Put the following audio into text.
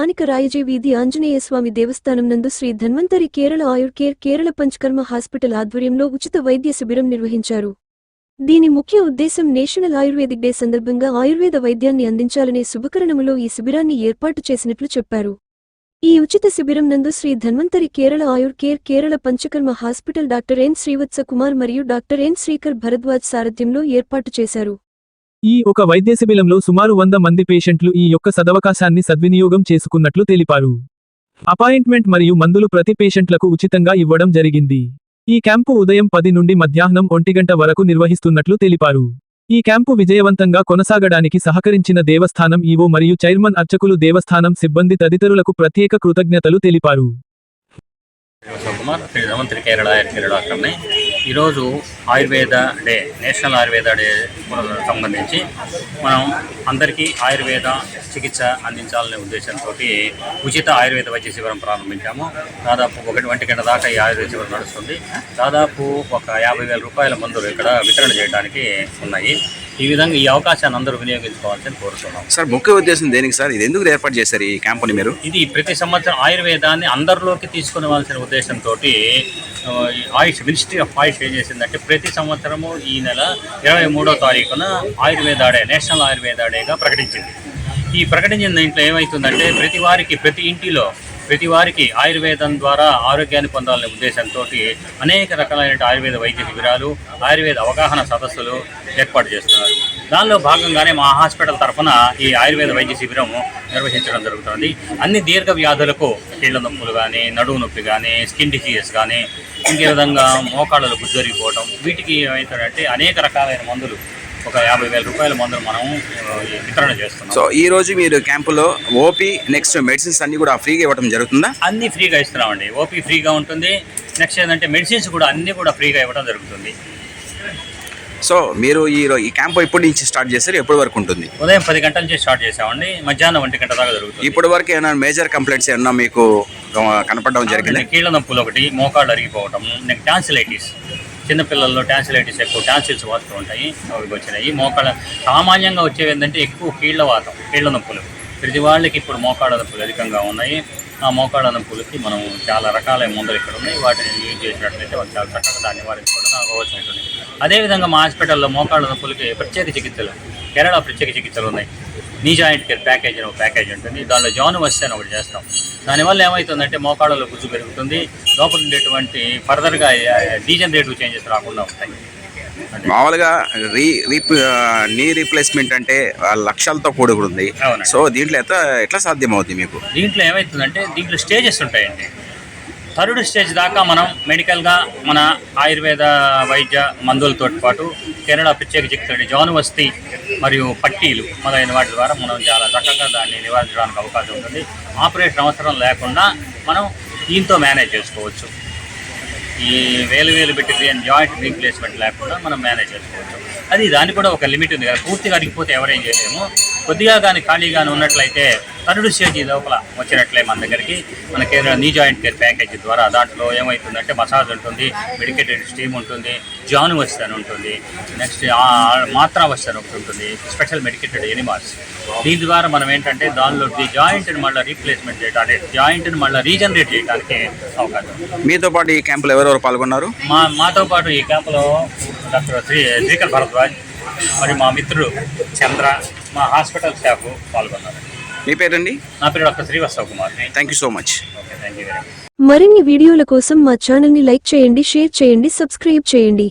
స్థానిక రాయజీ వీధి ఆంజనేయ స్వామి దేవస్థానం నందు శ్రీ ధన్వంతరి కేరళ ఆయుర్ కేర్ కేరళ పంచకర్మ హాస్పిటల్ ఆధ్వర్యంలో ఉచిత వైద్య శిబిరం నిర్వహించారు. దీని ముఖ్య ఉద్దేశం నేషనల్ ఆయుర్వేదిక్ డే సందర్భంగా ఆయుర్వేద వైద్యాన్ని అందించాలనే శుభకరణములో ఈ శిబిరాన్ని ఏర్పాటు చేసినట్లు చెప్పారు. ఈ ఉచిత శిబిరం నందు Shri Dhanvantari Kerala Ayur care Kerala Panchakarma hospital doctor N Srivatsa Kumar మరియు డాక్టర్ ఎన్ శ్రీకర్ భరద్వాజ్ సారథ్యంలో ఏర్పాటు చేశారు. ఈ ఒక వైద్య శిబిరంలో సుమారు వంద మంది పేషెంట్లు ఈ యొక్క సదవకాశాన్ని సద్వినియోగం చేసుకున్నట్లు తెలిపారు. అపాయింట్మెంట్ మరియు మందులు ప్రతి పేషెంట్లకు ఉచితంగా ఇవ్వడం జరిగింది. ఈ క్యాంపు ఉదయం పది నుండి మధ్యాహ్నం ఒంటిగంట వరకు నిర్వహిస్తున్నట్లు తెలిపారు. ఈ క్యాంపు విజయవంతంగా కొనసాగడానికి సహకరించిన దేవస్థానం ఈవో మరియు చైర్మన్ అర్చకులు దేవస్థానం సిబ్బంది తదితరులకు ప్రత్యేక కృతజ్ఞతలు తెలిపారు. కుమార్ శ్రీ కేరళ కేరళ అక్కడనే. ఈరోజు Ayurveda day national Ayurveda day సంబంధించి మనం అందరికీ ఆయుర్వేద చికిత్స అందించాలనే ఉద్దేశంతో ఉచిత ఆయుర్వేద వైద్య శిబిరం ప్రారంభించాము. దాదాపు ఒకటి వంటి గంట దాకా ఈ ఆయుర్వేద శిబిరం నడుస్తుంది. దాదాపు ఒక యాభై వేల రూపాయల మందులు ఇక్కడ వితరణ చేయడానికి ఉన్నాయి. ఈ విధంగా ఈ అవకాశాన్ని అందరూ వినియోగించుకోవాల్సింది కోరుతున్నాం. సార్ ముఖ్య ఉద్దేశం దేనికి సార్? ఇది ఎందుకు ఏర్పాటు చేశారు ఈ క్యాంపుని మీరు? ఇది ప్రతి సంవత్సరం ఆయుర్వేదాన్ని అందరిలోకి తీసుకునవలసిన ఉద్దేశంతో ఆయుష్ మినిస్ట్రీ ఆఫ్ ఆయుష్ ఏం చేసిందంటే ప్రతి సంవత్సరము ఈ నెల ఇరవై మూడో తారీఖున ఆయుర్వేద డే నేషనల్ ఆయుర్వేద డేగా ప్రకటించింది. ఈ ప్రకటించిన దీంట్లో ఏమవుతుందంటే ప్రతి వారికి ప్రతి ఇంటిలో ప్రతి వారికి ఆయుర్వేదం ద్వారా ఆరోగ్యాన్ని పొందాలనే ఉద్దేశంతో అనేక రకాలైన ఆయుర్వేద వైద్య శిబిరాలు ఆయుర్వేద అవగాహన సదస్సులు ఏర్పాటు చేస్తున్నారు. దానిలో భాగంగానే మా హాస్పిటల్ తరఫున ఈ ఆయుర్వేద వైద్య శిబిరం నిర్వహించడం జరుగుతుంది. అన్ని దీర్ఘ వ్యాధులకు కీళ్ళ నొప్పులు కానీ నడువు నొప్పి కానీ స్కిన్ డిసీజెస్ కానీ ఇంకే విధంగా మోకాళ్ళలో గుజ్జరిగిపోవడం వీటికి ఏమవుతారంటే అనేక రకాలైన మందులు ఒక యాభై వేల రూపాయల మందులు మనం వితరణ చేస్తున్నాం. సో ఈ రోజు మీరు క్యాంపులో ఓపీ నెక్స్ట్ మెడిసిన్స్ అన్ని కూడా ఫ్రీగా ఇవ్వడం జరుగుతుందా? అన్ని ఫ్రీగా ఇస్తున్నామండి. ఓపీ ఫ్రీగా ఉంటుంది. నెక్స్ట్ ఏంటంటే మెడిసిన్స్ కూడా అన్నీ కూడా ఫ్రీగా ఇవ్వడం జరుగుతుంది. సో మీరు ఈ ఈ క్యాంప్ ఎప్పటి నుంచి స్టార్ట్ చేశారు? ఎప్పటి వరకు ఉంటుంది? ఉదయం పది గంటల నుంచి స్టార్ట్ చేసామండి మధ్యాహ్నం ఒంటి గంట దాకా జరుగుతుంది. ఇప్పటి వరకు ఏమైనా మేజర్ కంప్లైంట్స్ ఏమన్నా మీకు కనపడడం జరిగింది? కీళ్ళ నొప్పులు ఒకటి మోకాళ్ళు అరిగిపోవటం నెక్స్ట్ టాన్సిలైటిస్. చిన్నపిల్లల్లో టాన్సిలైటిస్ ఎక్కువ టాన్సిల్స్ వస్తూ ఉంటాయి అవి వచ్చినాయి. మోకాళ్ళ సామాన్యంగా వచ్చేవి ఏంటంటే ఎక్కువ కీళ్ళ వాతం కీళ్ళ నొప్పులు. ప్రతి వాళ్ళకి ఇప్పుడు మోకాళ్ళ నొప్పులు అధికంగా ఉన్నాయి. ఆ మోకాళ్ళ నొప్పులకి మనం చాలా రకాలైన మందులు ఇక్కడ ఉన్నాయి. వాటిని యూజ్ చేసినట్లయితే వాళ్ళు చాలా చక్కగా దాన్ని నివారించుకోవడం అవ్వచ్చినటువంటి అదేవిధంగా మా హాస్పిటల్లో మోకాళ్ళ నొప్పులకి ప్రత్యేక చికిత్సలు. కేరళ ప్రత్యేక చికిత్సలు ఉన్నాయి. నీ జాయింట్ కేర్ ప్యాకేజ్ అని ఒక ప్యాకేజ్ ఉంటుంది. దానిలో జాను వస్తే అని ఒకటి చేస్తాం. దానివల్ల ఏమవుతుందంటే మోకాళ్ళలో గుజ్జు పెరుగుతుంది. లోపల ఉండేటువంటి ఫర్దర్గా డీజనరేటివ్ చేంజెస్ రాకుండా ఉంటాయి. మామూలుగా రీ రీప్ నీ రీప్లేస్మెంట్ అంటే లక్షలతో కూడుకుంది. సో దీంట్లో ఎట్లా ఎట్లా సాధ్యమవుతుంది మీకు? దీంట్లో ఏమవుతుందంటే దీంట్లో స్టేజెస్ ఉంటాయండి. థర్డ్ స్టేజ్ దాకా మనం మెడికల్గా మన ఆయుర్వేద వైద్య మందులతో పాటు కేరళ ప్రత్యేక చికిత్స జానువస్తి మరియు పట్టీలు మొదలైన వాటి ద్వారా మనం చాలా చక్కగా దాన్ని నివారించడానికి అవకాశం ఉంటుంది. ఆపరేషన్ అవసరం లేకుండా మనం దీంతో మేనేజ్ చేసుకోవచ్చు. ఈ వేలు వేలు పెట్టి జాయింట్ రీప్లేస్మెంట్ లేకుండా మనం మేనేజ్ చేసుకోవచ్చు. అది దానికి కూడా ఒక లిమిట్ ఉంది కదా. పూర్తిగా అడిగిపోతే ఎవరేం చేయలేము. కొద్దిగా కానీ ఖాళీగానే ఉన్నట్లయితే థర్డ్ స్టేజ్ లోపల వచ్చినట్లే మన దగ్గరికి. మన Kerala knee joint care package ద్వారా దాంట్లో ఏమవుతుందంటే మసాజ్ ఉంటుంది మెడికేటెడ్ స్టీమ్ ఉంటుంది జాను వస్తు అని ఉంటుంది. నెక్స్ట్ మాత్రా వస్తు అని ఒకటి ఉంటుంది స్పెషల్ మెడికేటెడ్ ఎనిమాల్స్. దీని ద్వారా మనం ఏంటంటే దానిలో ది జాయింట్ని మళ్ళీ రీప్లేస్మెంట్ చేయడానికి జాయింట్ని మళ్ళీ రీజనరేట్ చేయడానికి అవకాశం. మీతో పాటు ఈ క్యాంపులో ఎవరెవరు పాల్గొన్నారు? మా మాతో పాటు ఈ క్యాంపులో డాక్టర్ శ్రీ శ్రీకర్ భరద్వాజ్ మరి మా మిత్రుడు చంద్ర మా హాస్పిటల్ స్టాఫ్ పాల్గొన్నారు. మీ పేరండి? నా పేరు doctor Srivatsav Kumar. Thank you so much okay thank you very much మరిన్ని వీడియోల కోసం మా ఛానల్ని లైక్ చేయండి షేర్ చేయండి సబ్స్క్రైబ్ చేయండి.